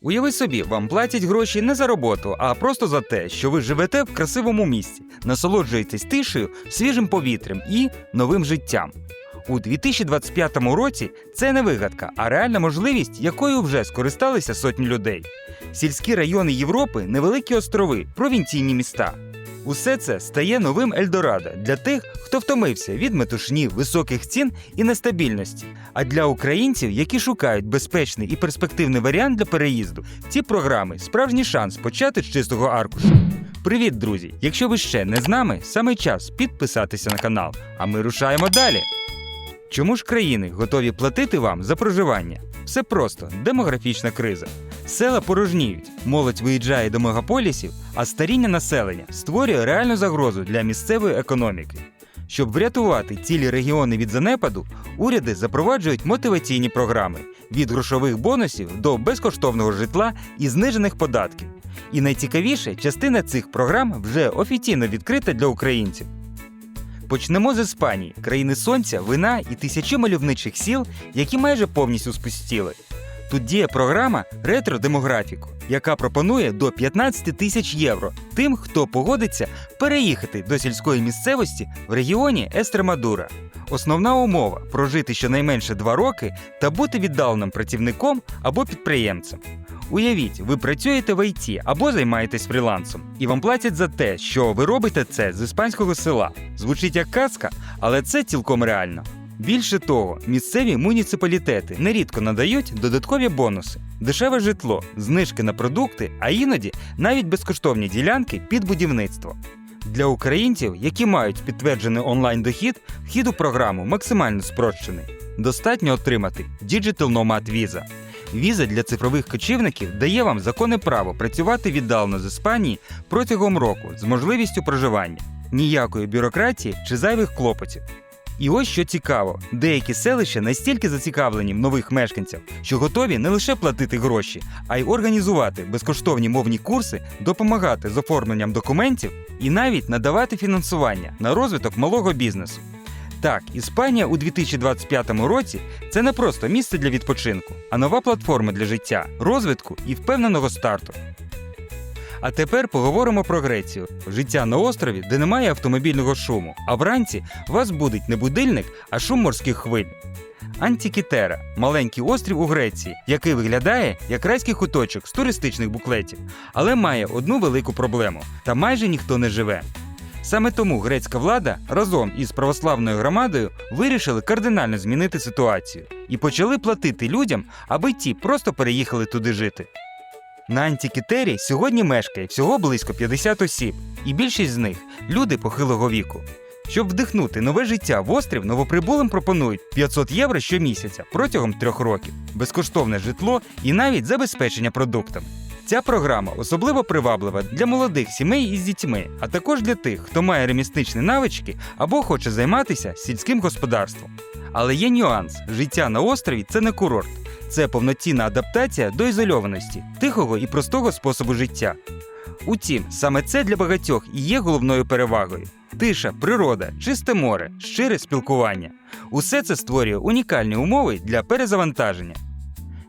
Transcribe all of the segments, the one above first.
Уяви собі, вам платять гроші не за роботу, а просто за те, що ви живете в красивому місці, насолоджуєтесь тишею, свіжим повітрям і новим життям. У 2025 році це не вигадка, а реальна можливість, якою вже скористалися сотні людей. Сільські райони Європи невеликі острови, провінційні міста. Усе це стає новим Ельдорадо для тих, хто втомився від метушні, високих цін і нестабільності. А для українців, які шукають безпечний і перспективний варіант для переїзду, ці програми справжній шанс почати з чистого аркушу. Привіт, друзі! Якщо ви ще не з нами, саме час підписатися на канал. А ми рушаємо далі. Чому ж країни готові платити вам за проживання? Все просто демографічна криза. Села порожніють, молодь виїжджає до мегаполісів, а старіння населення створює реальну загрозу для місцевої економіки. Щоб врятувати цілі регіони від занепаду, уряди запроваджують мотиваційні програми від грошових бонусів до безкоштовного житла і знижених податків. І найцікавіше, частина цих програм вже офіційно відкрита для українців. Почнемо з Іспанії, країни сонця, вина і тисячі мальовничих сіл, які майже повністю спустіли. Тут діє програма ретро-демографіку, яка пропонує до 15 тисяч євро тим, хто погодиться переїхати до сільської місцевості в регіоні Естремадура. Основна умова прожити щонайменше 2 роки та бути віддаленим працівником або підприємцем. Уявіть, ви працюєте в ІТ або займаєтесь фрілансом, і вам платять за те, що ви робите це з іспанського села. Звучить як казка, але це цілком реально. Більше того, місцеві муніципалітети нерідко надають додаткові бонуси, дешеве житло, знижки на продукти, а іноді навіть безкоштовні ділянки під будівництво. Для українців, які мають підтверджений онлайн дохід, вхід у програму максимально спрощений. Достатньо отримати Digital Nomad Visa. Віза для цифрових кочівників дає вам законне право працювати віддалено з Іспанії протягом року з можливістю проживання, ніякої бюрократії чи зайвих клопотів. І ось що цікаво: деякі селища настільки зацікавлені в нових мешканцях, що готові не лише платити гроші, а й організувати безкоштовні мовні курси, допомагати з оформленням документів і навіть надавати фінансування на розвиток малого бізнесу. Так, Іспанія у 2025 році це не просто місце для відпочинку, а нова платформа для життя, розвитку і впевненого старту. А тепер поговоримо про Грецію життя на острові, де немає автомобільного шуму, а вранці вас будить не будильник, а шум морських хвиль. Антікітера маленький острів у Греції, який виглядає як райський куточок з туристичних буклетів, але має одну велику проблему: там майже ніхто не живе. Саме тому грецька влада разом із православною громадою вирішили кардинально змінити ситуацію і почали платити людям, аби ті просто переїхали туди жити. На Антікітері сьогодні мешкає всього близько 50 осіб, і більшість з них люди похилого віку. Щоб вдихнути нове життя в острів, новоприбулим пропонують 500 євро щомісяця протягом трьох років, безкоштовне житло і навіть забезпечення продуктами. Ця програма особливо приваблива для молодих сімей із дітьми, а також для тих, хто має ремісничні навички або хоче займатися сільським господарством. Але є нюанс: життя на острові це не курорт, це повноцінна адаптація до ізольованості, тихого і простого способу життя. Утім, саме це для багатьох і є головною перевагою: тиша, природа, чисте море, щире спілкування. Усе це створює унікальні умови для перезавантаження.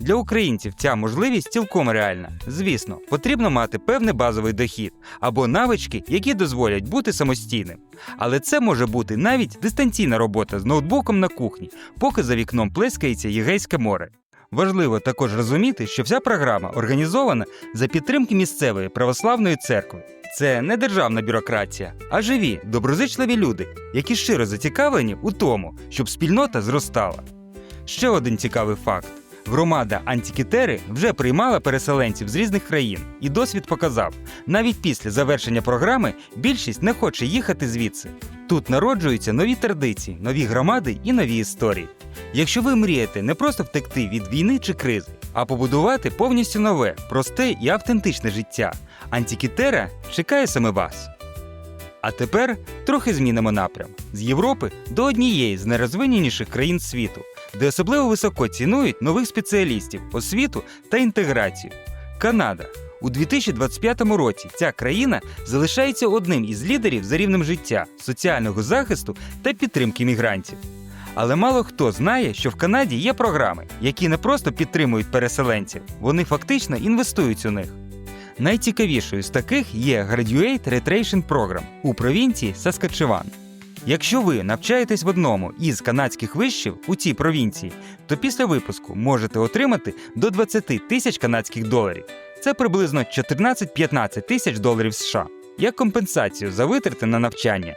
Для українців ця можливість цілком реальна. Звісно, потрібно мати певний базовий дохід або навички, які дозволять бути самостійним. Але це може бути навіть дистанційна робота з ноутбуком на кухні, поки за вікном плескається Єгейське море. Важливо також розуміти, що вся програма організована за підтримки місцевої православної церкви. Це не державна бюрократія, а живі, доброзичливі люди, які щиро зацікавлені у тому, щоб спільнота зростала. Ще один цікавий факт. Громада Антікітери вже приймала переселенців з різних країн, і досвід показав, навіть після завершення програми більшість не хоче їхати звідси. Тут народжуються нові традиції, нові громади і нові історії. Якщо ви мрієте не просто втекти від війни чи кризи, а побудувати повністю нове, просте і автентичне життя, Антікітера чекає саме вас. А тепер трохи змінимо напрям з Європи до однієї з найрозвиненіших країн світу, де особливо високо цінують нових спеціалістів, освіту та інтеграцію. Канада. У 2025 році ця країна залишається одним із лідерів за рівнем життя, соціального захисту та підтримки мігрантів. Але мало хто знає, що в Канаді є програми, які не просто підтримують переселенців, вони фактично інвестують у них. Найцікавішою з таких є Graduate Retration Program у провінції Саскачеван. Якщо ви навчаєтесь в одному із канадських вишів у цій провінції, то після випуску можете отримати до 20 тисяч канадських доларів. Це приблизно 14-15 тисяч доларів США як компенсацію за витрати на навчання.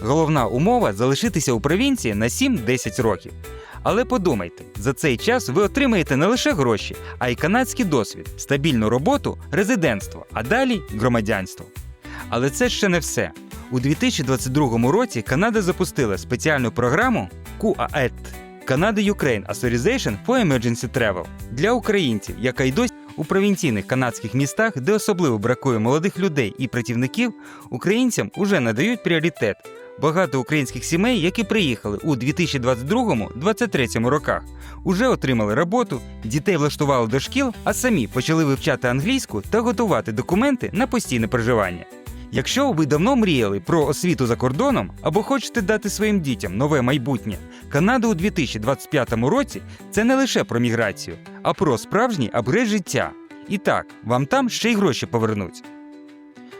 Головна умова залишитися у провінції на 7-10 років. Але подумайте, за цей час ви отримаєте не лише гроші, а й канадський досвід, стабільну роботу, резидентство, а далі громадянство. Але це ще не все. У 2022 році Канада запустила спеціальну програму QAET – Canada Ukraine Authorization for Emergency Travel для українців, яка й досі у провінційних канадських містах, де особливо бракує молодих людей і працівників, українцям уже надають пріоритет. Багато українських сімей, які приїхали у 2022-2023 роках, уже отримали роботу, дітей влаштували до шкіл, а самі почали вивчати англійську та готувати документи на постійне проживання. Якщо ви давно мріяли про освіту за кордоном або хочете дати своїм дітям нове майбутнє, Канада у 2025 році це не лише про міграцію, а про справжній апгрейд життя. І так, вам там ще й гроші повернуть.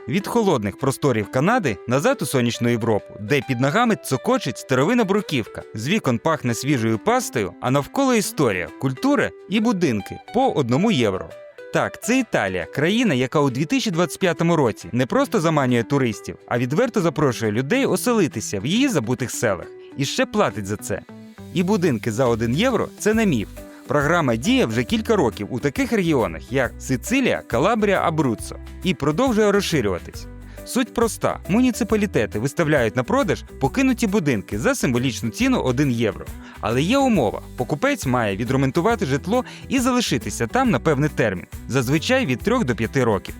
Від холодних просторів Канади назад у сонячну Європу, де під ногами цокочить старовина бруківка, з вікон пахне свіжою пастою, а навколо історія, культура і будинки по одному євро. Так, це Італія, країна, яка у 2025 році не просто заманює туристів, а відверто запрошує людей оселитися в її забутих селах і ще платить за це. І будинки за 1 євро це не міф. Програма діє вже кілька років у таких регіонах, як Сицилія, Калабрія, Абруццо, і продовжує розширюватись. Суть проста: муніципалітети виставляють на продаж покинуті будинки за символічну ціну 1 євро. Але є умова: покупець має відремонтувати житло і залишитися там на певний термін, зазвичай від 3 до 5 років.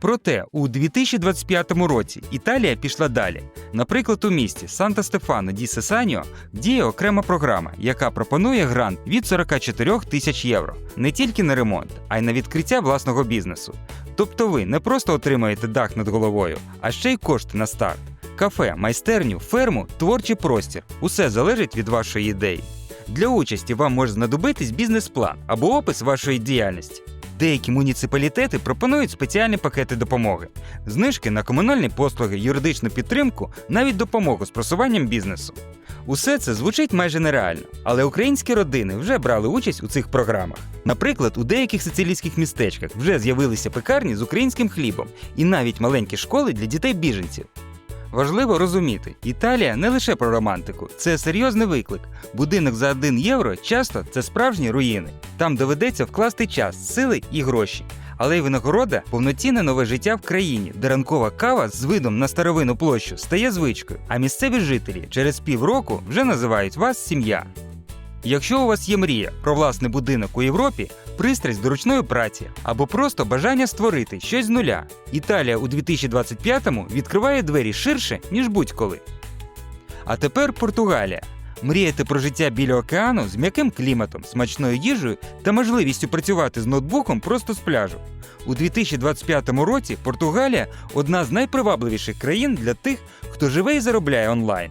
Проте у 2025 році Італія пішла далі. Наприклад, у місті Санта Стефано ді Сесаніо діє окрема програма, яка пропонує грант від 44 тисяч євро не тільки на ремонт, а й на відкриття власного бізнесу. Тобто ви не просто отримаєте дах над головою, а ще й кошти на старт. Кафе, майстерню, ферму, творчий простір усе залежить від вашої ідеї. Для участі вам може знадобитись бізнес-план або опис вашої діяльності. Деякі муніципалітети пропонують спеціальні пакети допомоги, знижки на комунальні послуги, юридичну підтримку, навіть допомогу з просуванням бізнесу. Усе це звучить майже нереально, але українські родини вже брали участь у цих програмах. Наприклад, у деяких сицилійських містечках вже з'явилися пекарні з українським хлібом і навіть маленькі школи для дітей біженців. Важливо розуміти, Італія не лише про романтику, це серйозний виклик. Будинок за 1 євро часто це справжні руїни. Там доведеться вкласти час, сили і гроші. Але й винагорода повноцінне нове життя в країні, де ранкова кава з видом на старовину площу стає звичкою, а місцеві жителі через півроку вже називають вас сім'я. Якщо у вас є мрія про власний будинок у Європі, пристрасть до ручної праці або просто бажання створити щось з нуля, Італія у 2025-му відкриває двері ширше, ніж будь-коли. А тепер Португалія. Мрієте про життя біля океану з м'яким кліматом, смачною їжею та можливістю працювати з ноутбуком просто з пляжу. У 2025 році Португалія одна з найпривабливіших країн для тих, хто живе і заробляє онлайн.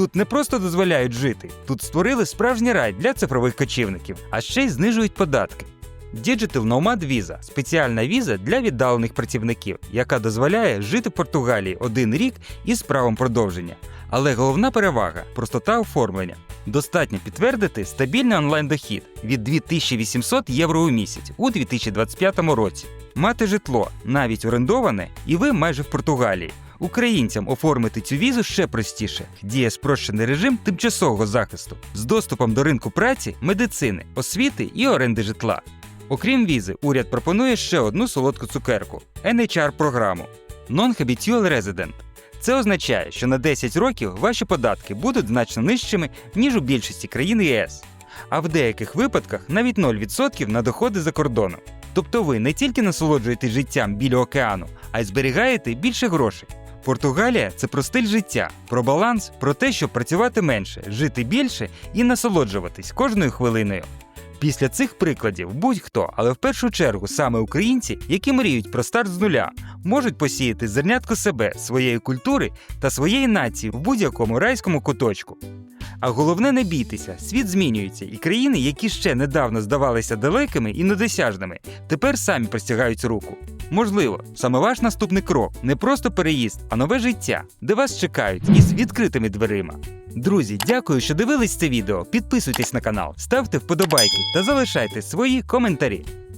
Тут не просто дозволяють жити, тут створили справжній рай для цифрових кочівників, а ще й знижують податки. Digital Nomad Visa – спеціальна віза для віддалених працівників, яка дозволяє жити в Португалії один рік із правом продовження. Але головна перевага простота оформлення. Достатньо підтвердити стабільний онлайн-дохід від 2800 євро у місяць у 2025 році, мати житло, навіть орендоване, і ви майже в Португалії. Українцям оформити цю візу ще простіше. Діє спрощений режим тимчасового захисту з доступом до ринку праці, медицини, освіти і оренди житла. Окрім візи, уряд пропонує ще одну солодку цукерку NHR-програму Non-Habitual Resident. Це означає, що на 10 років ваші податки будуть значно нижчими, ніж у більшості країн ЄС, а в деяких випадках навіть 0% на доходи за кордоном. Тобто ви не тільки насолоджуєтесь життям біля океану, а й зберігаєте більше грошей. Португалія це про стиль життя, про баланс, про те, щоб працювати менше, жити більше і насолоджуватись кожною хвилиною. Після цих прикладів будь-хто, але в першу чергу саме українці, які мріють про старт з нуля, можуть посіяти зернятко себе, своєї культури та своєї нації в будь-якому райському куточку. А головне не бійтеся, світ змінюється, і країни, які ще недавно здавалися далекими і недосяжними, тепер самі простягають руку. Можливо, саме ваш наступний крок не просто переїзд, а нове життя, де вас чекають із відкритими дверима. Друзі, дякую, що дивились це відео. Підписуйтесь на канал, ставте вподобайки та залишайте свої коментарі.